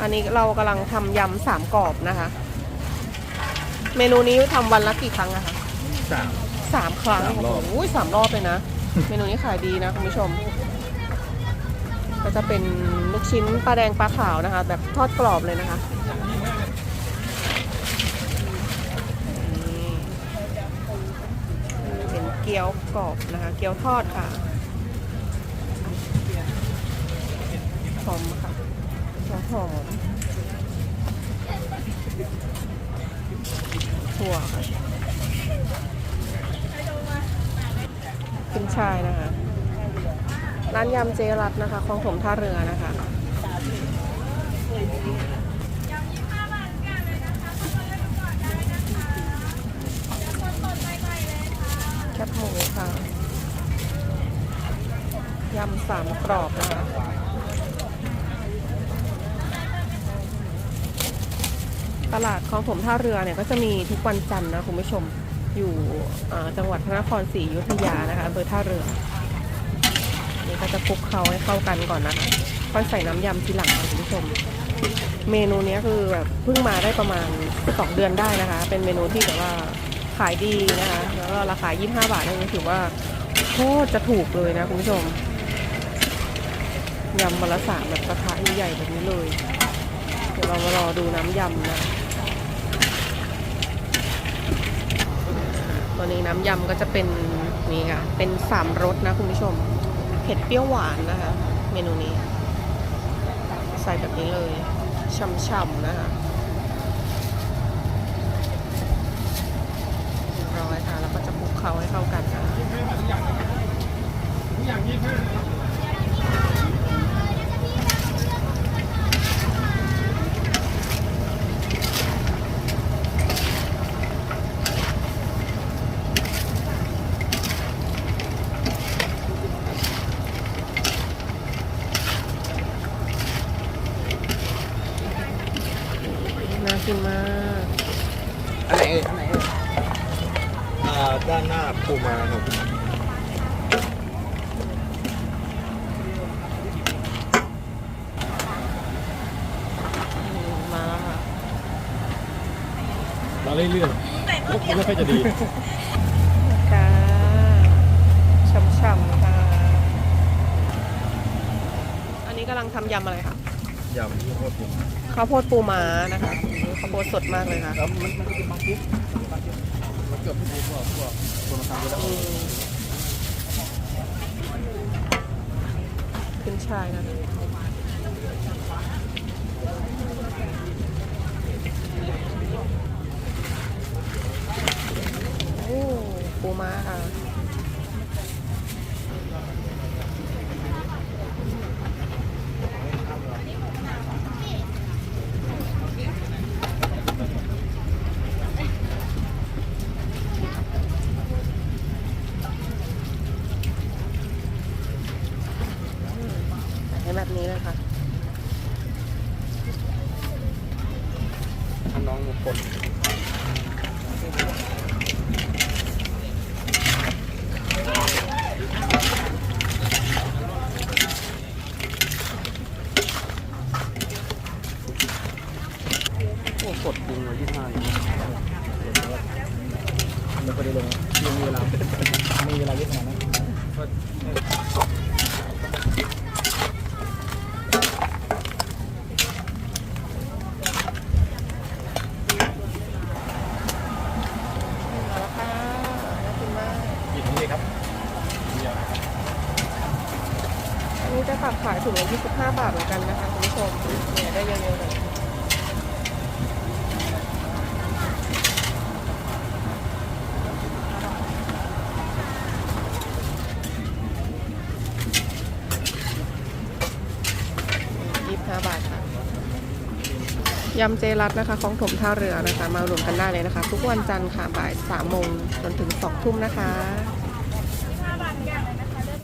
อันนี้เรากำลังทำยำสามกรอบนะคะ เมนูนี้ทำวันละกี่ครั้งอะคะสาม สามครั้งสามรอบโอ้โหสามรอบเลยนะ เมนูนี้ขายดีนะคุณผู้ชม ก็จะเป็นลูกชิ้นปลาแดงปลาขาวนะคะ แบบทอดกรอบเลยนะคะนี่เป็นเกี๊ยวกรอบนะคะ เกี๊ยวทอดค่ะ หอมค่ะเกี๊ยวหอมถั่วค่ะขึ้นชายนะคะ ร้านยำเจรัตนะคะคลองถมท่าเรือนะคะแคบหมูค่ะ ยำสามกรอบนะคะ ตลาดคลองถมท่าเรือเนี่ยก็จะมีทุกวันจันทร์นะคุณผู้ชมอยู่จังหวัดพระนครศรีอยุธยานะคะอำเภอท่าเรือนี่ก็จะคลุกเคล้าให้เข้ากันก่อนนะคะค่อยใส่น้ำยำทีหลังนะคุณผู้ชม เมนูนี้คือแบบเพิ่งมาได้ประมาณ 2 เดือนได้นะคะ เป็นเมนูที่แบบว่าขายดีนะคะแล้วก็ราคา 25 บาทนี่ถือว่าโคตรจะถูกเลยนะคุณผู้ชมยำมะละสามแบบกระทะใหญ่แบบนี้เลย เดี๋ยวเรามารอดูน้ำยำนะตัวนี้น้ำยำก็จะเป็นนี่ค่ะ เป็นสามรสนะคุณผู้ชม เผ็ดเปรี้ยวหวานนะคะ เมนูนี้ ใส่แบบนี้เลยช่ำๆนะคะร้อยค่ะ แล้วก็จะคลุกเคล้าให้เข้ากันนะคะน่า กินมาก อันไหนเอ่ยอันไหนเอ่ยอ่าด้านหน้าปูมาครับอืมมาแล้วค่ะ มาเรื่อยๆมุกไม่ค่อยจะดีค่ะช่ำๆค่ะ อันนี้กำลังทำยำอะไรคะ ยำที่โคตรปูข้าวโพดปูม้านะคะข้าวโพดสดมากเลยค่ะแล้วมันมันก็เป็นบางปุ๊บมันเกือบทุกพวกพวกคนทำไปแล้วอืมขึ้นชายนะโอ้ปูม้าค่ะ ให้แบบนี้เลยค่ะ ท่า น้องมงคลโอ้กดปรุงไว้ที่ห้าไม่ค่อยได้ลงยังมีเวลา มีเวลาเยอะขนาดนั้น มาแล้วค่ะน่ากินมาก อีกทีครับเดียวักขายถุงละ25 บาทเหมือนกันนะคะคุณผู้ชมเนี่ยได้เยอะๆเลย25บาทค่ะยำเจรัตนะคะของถมท่าเรือนะคะ มาอุดหนุนกันได้เลยนะคะ ทุกวันจันทร์ค่ะบ่าย3โมงจนถึง2ทุ่มนะคะ